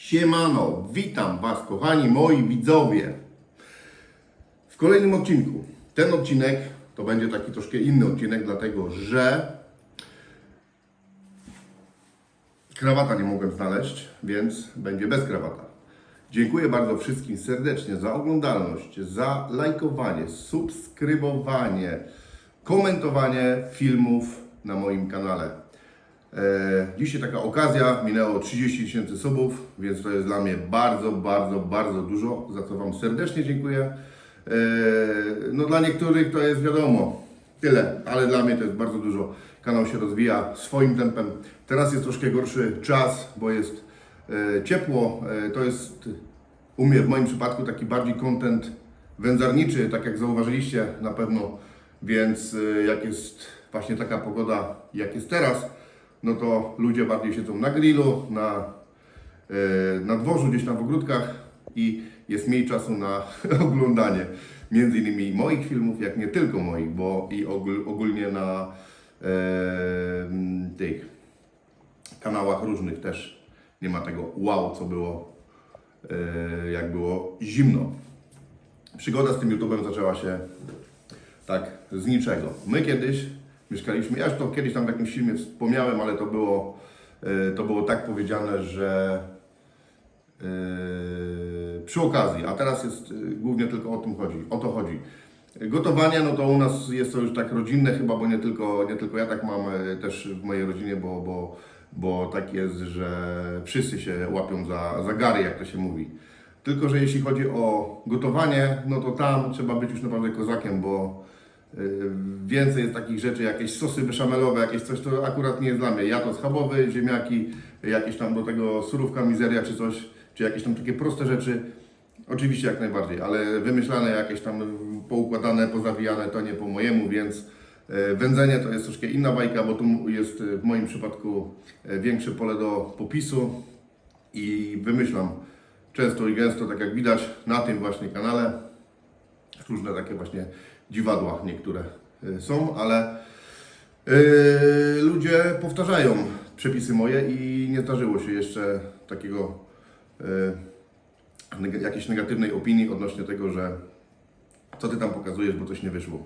Siemano, witam Was, kochani moi widzowie. W kolejnym odcinku. Ten odcinek to będzie taki troszkę inny odcinek, dlatego że krawata nie mogłem znaleźć, więc będzie bez krawata. Dziękuję bardzo wszystkim serdecznie za oglądalność, za lajkowanie, subskrybowanie, komentowanie filmów na moim kanale. E, dzisiaj taka okazja, minęło 30 tysięcy subów, więc to jest dla mnie bardzo, bardzo, bardzo dużo, za co Wam serdecznie dziękuję. E, no dla niektórych to jest wiadomo, tyle, ale dla mnie to jest bardzo dużo. Kanał się rozwija swoim tempem. Teraz jest troszkę gorszy czas, bo jest e, ciepło. To jest u mnie w moim przypadku taki bardziej content wędzarniczy, tak jak zauważyliście na pewno. Więc jak jest właśnie taka pogoda, jak jest teraz, no to ludzie bardziej siedzą na grillu, na, y, na dworzu, gdzieś tam w ogródkach i jest mniej czasu na oglądanie między innymi moich filmów, jak nie tylko moich, bo i ogól, ogólnie na e, tych kanałach różnych też nie ma tego wow, co było e, jak było zimno. Przygoda z tym YouTube'em zaczęła się tak z niczego. My kiedyś mieszkaliśmy, ja już to kiedyś tam w jakimś filmie wspomniałem, ale to było, e, to było tak powiedziane, że e, przy okazji, a teraz jest e, głównie tylko o tym chodzi, o to chodzi. Gotowanie, no to u nas jest to już tak rodzinne chyba, bo nie tylko, nie tylko ja tak mam, też w mojej rodzinie, bo, bo, bo tak jest, że wszyscy się łapią za, za gary, jak to się mówi. Tylko, że jeśli chodzi o gotowanie, no to tam trzeba być już naprawdę kozakiem, bo więcej jest takich rzeczy, jakieś sosy beszamelowe, jakieś coś, to akurat nie jest dla mnie. Ja to schabowy, ziemniaki, jakieś tam do tego surówka, mizeria czy coś, czy jakieś tam takie proste rzeczy. Oczywiście jak najbardziej, ale wymyślane jakieś tam poukładane, pozawijane to nie po mojemu, więc y, wędzenie to jest troszkę inna bajka, bo tu jest y, w moim przypadku y, większe pole do popisu i wymyślam często i gęsto, tak jak widać na tym właśnie kanale. Różne takie właśnie dziwadła niektóre y, są, ale y, ludzie powtarzają przepisy moje i nie zdarzyło się jeszcze takiego y, jakiejś negatywnej opinii odnośnie tego, że co ty tam pokazujesz, bo coś nie wyszło,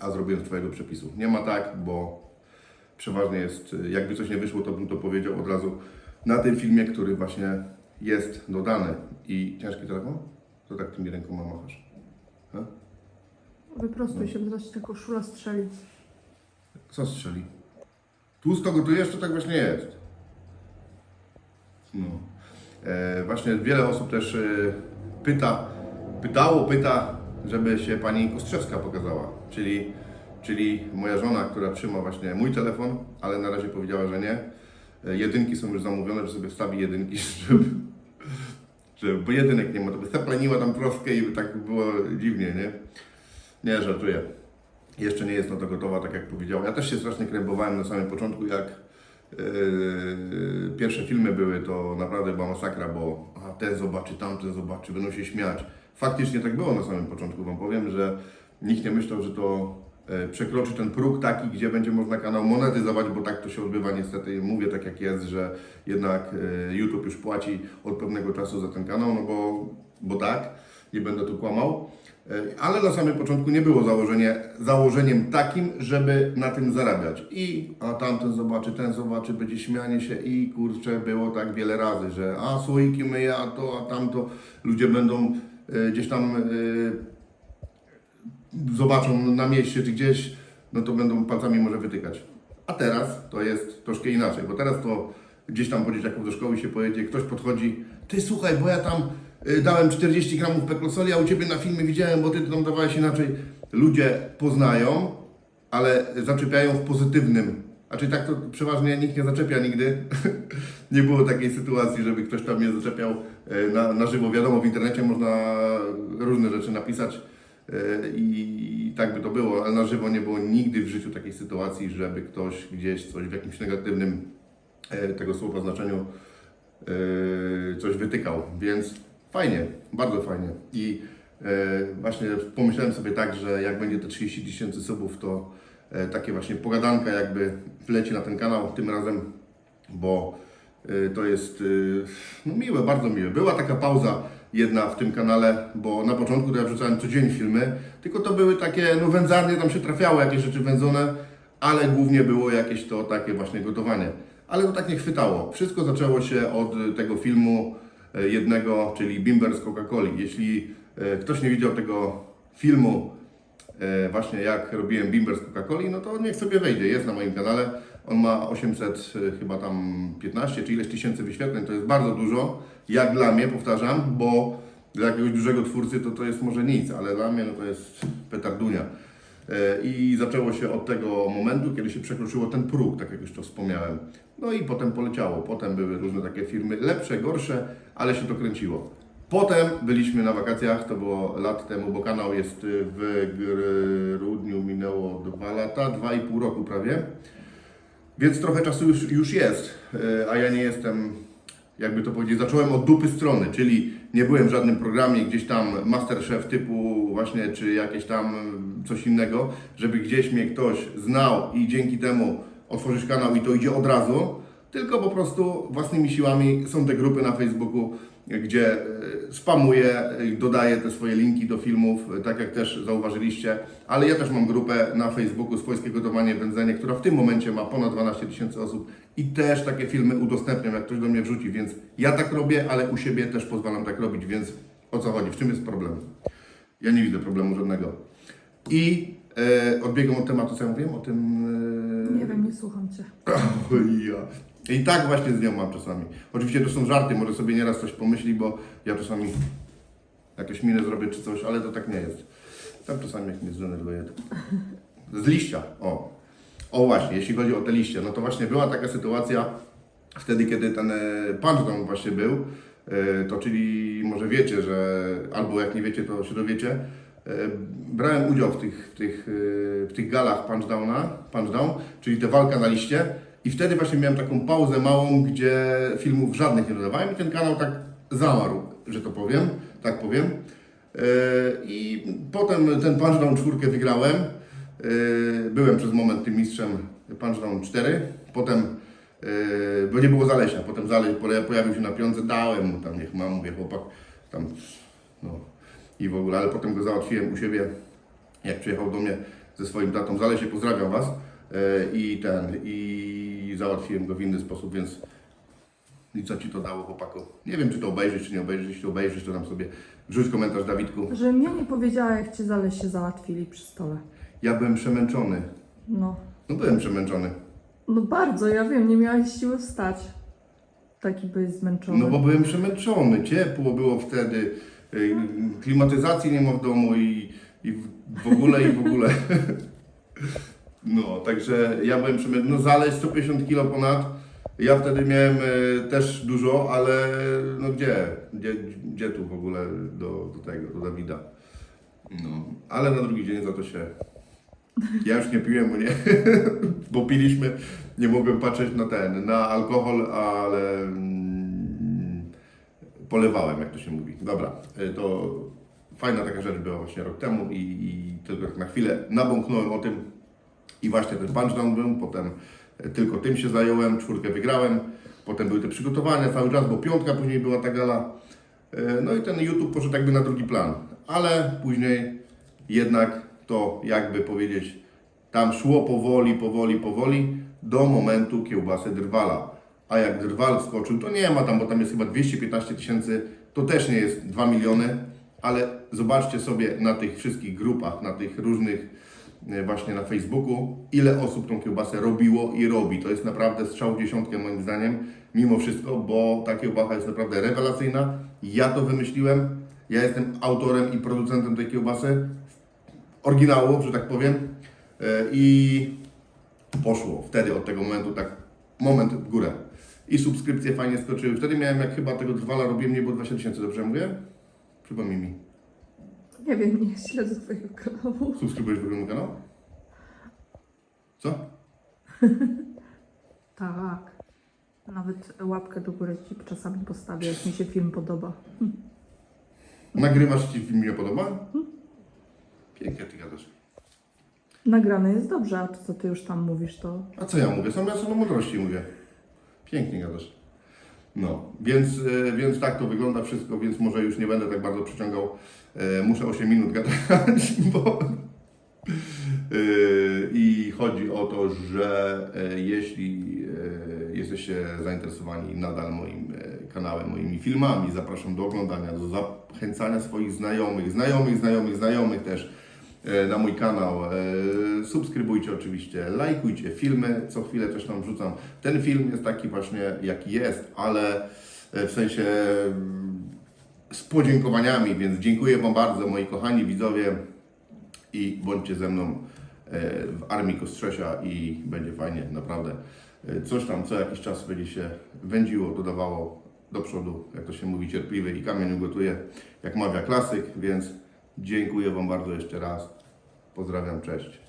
a zrobiłem z twojego przepisu. Nie ma tak, bo przeważnie jest, jakby coś nie wyszło, to bym to powiedział od razu na tym filmie, który właśnie jest dodany. I ciężki telefon? To tak tymi rękoma machasz. Ha? Wyprostuj się, bo zaraz ci ta koszula strzeli. Co strzeli? Tłusto gotujesz, to tak właśnie jest. No. E, właśnie wiele osób też e, pyta, pytało, pyta, żeby się pani Kostrzewska pokazała. Czyli, czyli moja żona, która trzyma właśnie mój telefon, ale na razie powiedziała, że nie. E, jedynki są już zamówione, że sobie wstawi jedynki, żeby, żeby bo jedynek nie ma, to by zapleniła tam troskę i by tak było dziwnie, nie? Nie, żartuję. Jeszcze nie jest na to gotowa, tak jak powiedziałem. Ja też się strasznie krępowałem na samym początku, jak yy, pierwsze filmy były, to naprawdę była masakra, bo a, ten zobaczy, tamten zobaczy, będą się śmiać. Faktycznie tak było na samym początku, Wam powiem, że nikt nie myślał, że to e, przekroczy ten próg taki, gdzie będzie można kanał monetyzować, bo tak to się odbywa niestety. Mówię tak jak jest, że jednak e, YouTube już płaci od pewnego czasu za ten kanał, no bo, bo tak, nie będę tu kłamał. E, Ale na samym początku nie było założenie, założeniem takim, żeby na tym zarabiać. I a tamten zobaczy, ten zobaczy, będzie śmianie się i kurczę, było tak wiele razy, że a słoiki myję, a to, a tamto. Ludzie będą e, gdzieś tam e, zobaczą na mieście czy gdzieś, no to będą palcami może wytykać. A teraz to jest troszkę inaczej, bo teraz to gdzieś tam po dzieciaków do szkoły się pojedzie, ktoś podchodzi, ty słuchaj, bo ja tam y, dałem 40 gramów peklosoli, a u Ciebie na filmie widziałem, bo Ty tam dawałeś inaczej. Ludzie poznają, ale zaczepiają w pozytywnym. Czyli tak to przeważnie nikt nie zaczepia nigdy. nie było takiej sytuacji, żeby ktoś tam mnie zaczepiał e, na, na żywo. Wiadomo, w internecie można różne rzeczy napisać e, i tak by to było, ale na żywo nie było nigdy w życiu takiej sytuacji, żeby ktoś gdzieś coś w jakimś negatywnym tego słowa znaczeniu coś wytykał, więc fajnie, bardzo fajnie. I e, właśnie pomyślałem sobie tak, że jak będzie te 30 tysięcy subów, to e, takie właśnie pogadanka jakby wleci na ten kanał tym razem, bo Y, To jest no miłe, bardzo miłe. Była taka pauza jedna w tym kanale, bo na początku to ja wrzucałem codziennie filmy, tylko to były takie, no wędzarnie, tam się trafiały jakieś rzeczy wędzone, ale głównie było jakieś to takie właśnie gotowanie. Ale to tak nie chwytało. Wszystko zaczęło się od tego filmu jednego, czyli Bimber z Coca-Coli. Jeśli y, ktoś nie widział tego filmu, e, właśnie jak robiłem bimber z Coca-Coli, no to niech sobie wejdzie, jest na moim kanale. On ma 800 e, chyba tam 15 czy ileś tysięcy wyświetleń, to jest bardzo dużo, jak dla mnie, powtarzam, bo dla jakiegoś dużego twórcy to to jest może nic, ale dla mnie no to jest petardunia. E, I zaczęło się od tego momentu, kiedy się przekroczyło ten próg, tak jak już to wspomniałem. No i potem poleciało. Potem były różne takie firmy, lepsze, gorsze, ale się to kręciło. Potem byliśmy na wakacjach, to było lat temu, bo kanał jest w grudniu, minęło dwa lata, dwa i pół roku prawie. Więc trochę czasu już, już jest, y, a ja nie jestem, jakby to powiedzieć, zacząłem od dupy strony, czyli nie byłem w żadnym programie, gdzieś tam Masterchef typu właśnie, czy jakieś tam coś innego, żeby gdzieś mnie ktoś znał i dzięki temu otworzysz kanał i to idzie od razu, tylko po prostu własnymi siłami są te grupy na Facebooku, gdzie e, spamuję, dodaję te swoje linki do filmów, e, tak jak też zauważyliście, ale ja też mam grupę na Facebooku Swojskie Gotowanie Wędzenie, która w tym momencie ma ponad 12 tysięcy osób i też takie filmy udostępniam, jak ktoś do mnie wrzuci, więc ja tak robię, ale u siebie też pozwalam tak robić, więc o co chodzi, w czym jest problem? Ja nie widzę problemu żadnego. I e, odbiegam od tematu, co ja mówiłem, o tym... E, Nie wiem, nie słucham Cię. Ja. I tak właśnie z nią mam czasami. Oczywiście to są żarty, może sobie nieraz coś pomyśli, bo ja czasami jakieś minę zrobię czy coś, ale to tak nie jest. Tam czasami jak mnie zdenerwuje. Z liścia, o. O właśnie, jeśli chodzi o te liście, no to właśnie była taka sytuacja wtedy, kiedy ten e, punchdown właśnie był, e, to czyli może wiecie, że albo jak nie wiecie, to się dowiecie. E, Brałem udział w tych, w tych, w tych galach punchdowna, punchdown, czyli te walka na liście i wtedy właśnie miałem taką pauzę małą, gdzie filmów żadnych nie dodawałem i ten kanał tak zamarł, że to powiem, tak powiem. E, I potem ten punchdown czwórkę wygrałem. E, Byłem przez moment tym mistrzem punchdown 4. Potem, e, bo nie było Zalesia, potem Zaleś pojawił się na piątce, dałem mu tam, niech ma, mówię, chłopak, tam, no i w ogóle, ale potem go załatwiłem u siebie, jak przyjechał do mnie ze swoim tatą. Zalesie, pozdrawiam Was. I ten, i załatwiłem go w inny sposób, więc i co Ci to dało, chłopaku? Nie wiem, czy to obejrzysz, czy nie obejrzysz. Jeśli obejrzysz, to tam sobie wrzuć komentarz, Dawidku. Że mnie nie powiedziała, jak Cię zaleś się załatwili przy stole. Ja byłem przemęczony. No. No byłem przemęczony. No bardzo, ja wiem, nie miałeś siły wstać. Taki byłeś zmęczony. No bo byłem przemęczony. Ciepło było wtedy. y, Klimatyzacji nie ma w domu i, i w- w ogóle, i w ogóle. No, także ja byłem przemęczony. No zaleźć 150 kg ponad. Ja wtedy miałem y, też dużo, ale no gdzie? Gdzie, gdzie tu w ogóle do, do tego, do Dawida? No, ale na drugi dzień za to się. Ja już nie piłem, bo nie, bo piliśmy, nie mogłem patrzeć na ten, na alkohol, ale mm, polewałem, jak to się mówi. Dobra, y, to fajna taka rzecz była właśnie rok temu i, i tylko tak na chwilę nabąknąłem o tym i właśnie ten punchdown był, potem y, tylko tym się zająłem, czwórkę wygrałem, potem były te przygotowania cały czas, bo piątka później była ta gala, Y, no i ten YouTube poszedł jakby na drugi plan, ale później jednak to jakby powiedzieć, tam szło powoli, powoli, powoli do momentu kiełbasy drwala. A jak drwal skoczył, to nie ma tam, bo tam jest chyba 215 tysięcy, to też nie jest 2 miliony, ale zobaczcie sobie na tych wszystkich grupach, na tych różnych e, właśnie na Facebooku, ile osób tą kiełbasę robiło i robi. To jest naprawdę strzał w dziesiątkę moim zdaniem, mimo wszystko, bo ta kiełbasa jest naprawdę rewelacyjna. Ja to wymyśliłem, ja jestem autorem i producentem tej kiełbasy, oryginału, że tak powiem. E, I poszło wtedy od tego momentu tak moment w górę. I subskrypcje fajnie skoczyły. Wtedy miałem, jak chyba tego trwala robiłem, nie było 20 tysięcy, dobrze mówię? Przypomnij mi. Nie wiem, nie śledzę Twojego kanału. Subskrybujesz w ogóle mój kanał? Co? Tak. Nawet łapkę do góry Ci czasami postawię, jak mi się film podoba. Nagrywasz Ci film nie podoba? Pięknie Ty gadasz. Nagrane jest dobrze, a to co Ty już tam mówisz, to A co ja mówię? Sam ja do mądrości mówię. Pięknie gadasz. No, więc, e, więc tak to wygląda wszystko, więc może już nie będę tak bardzo przeciągał. E, Muszę 8 minut gadać, bo... E, I chodzi o to, że jeśli jesteście zainteresowani nadal moim kanałem, moimi filmami, zapraszam do oglądania, do zachęcania swoich znajomych, znajomych, znajomych, znajomych też na mój kanał. E, Subskrybujcie oczywiście, lajkujcie filmy, co chwilę też tam wrzucam. Ten film jest taki właśnie jaki jest, ale e, w sensie z podziękowaniami, więc dziękuję Wam bardzo moi kochani widzowie i bądźcie ze mną e, w Armii Kostrzesia i będzie fajnie, naprawdę. E, Coś tam co jakiś czas będzie się wędziło, dodawało do przodu, jak to się mówi, cierpliwy i kamień ugotuje, jak mawia klasyk, więc dziękuję Wam bardzo jeszcze raz. Pozdrawiam, cześć.